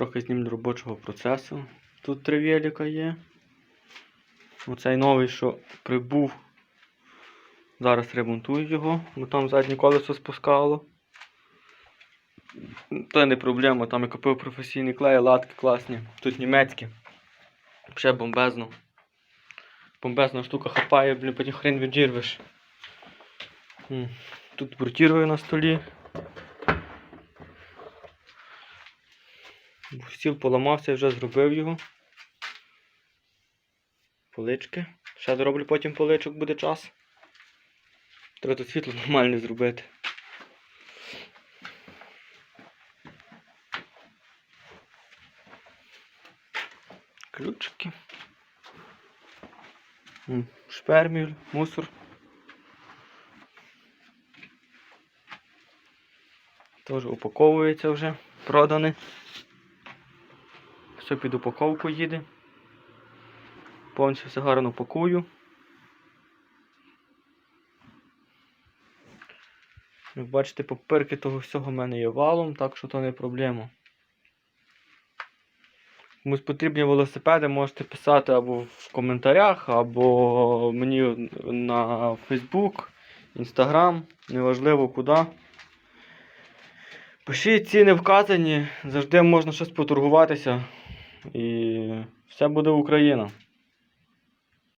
Трохи знімлю робочого процесу. Тут три велика є. Оцей новий, що прибув. Зараз ремонтую його, бо там заднє колесо спускало. Це не проблема, там я купив професійний клей, латки класні. Тут німецькі. Ще бомбезно. Бомбезна штука хапає, блін, потім хрен віджірвеш. М, Тут брутірую на столі. Стіл поламався, вже зробив його. Полички. Ще дороблю потім поличок буде час. Треба тут світло нормальне зробити. Ключики. Шперміль, мусор. Теж упаковується вже, продане. Все під упаковку їде. Повністю все гарно пакую. Як бачите, папирки того всього в мене є валом, так що то не проблема. Комусь потрібні велосипеди, можете писати або в коментарях, або мені на Facebook, Instagram, неважливо куди. Пишіть ціни вказані, завжди можна щось поторгуватися. І все буде Україна.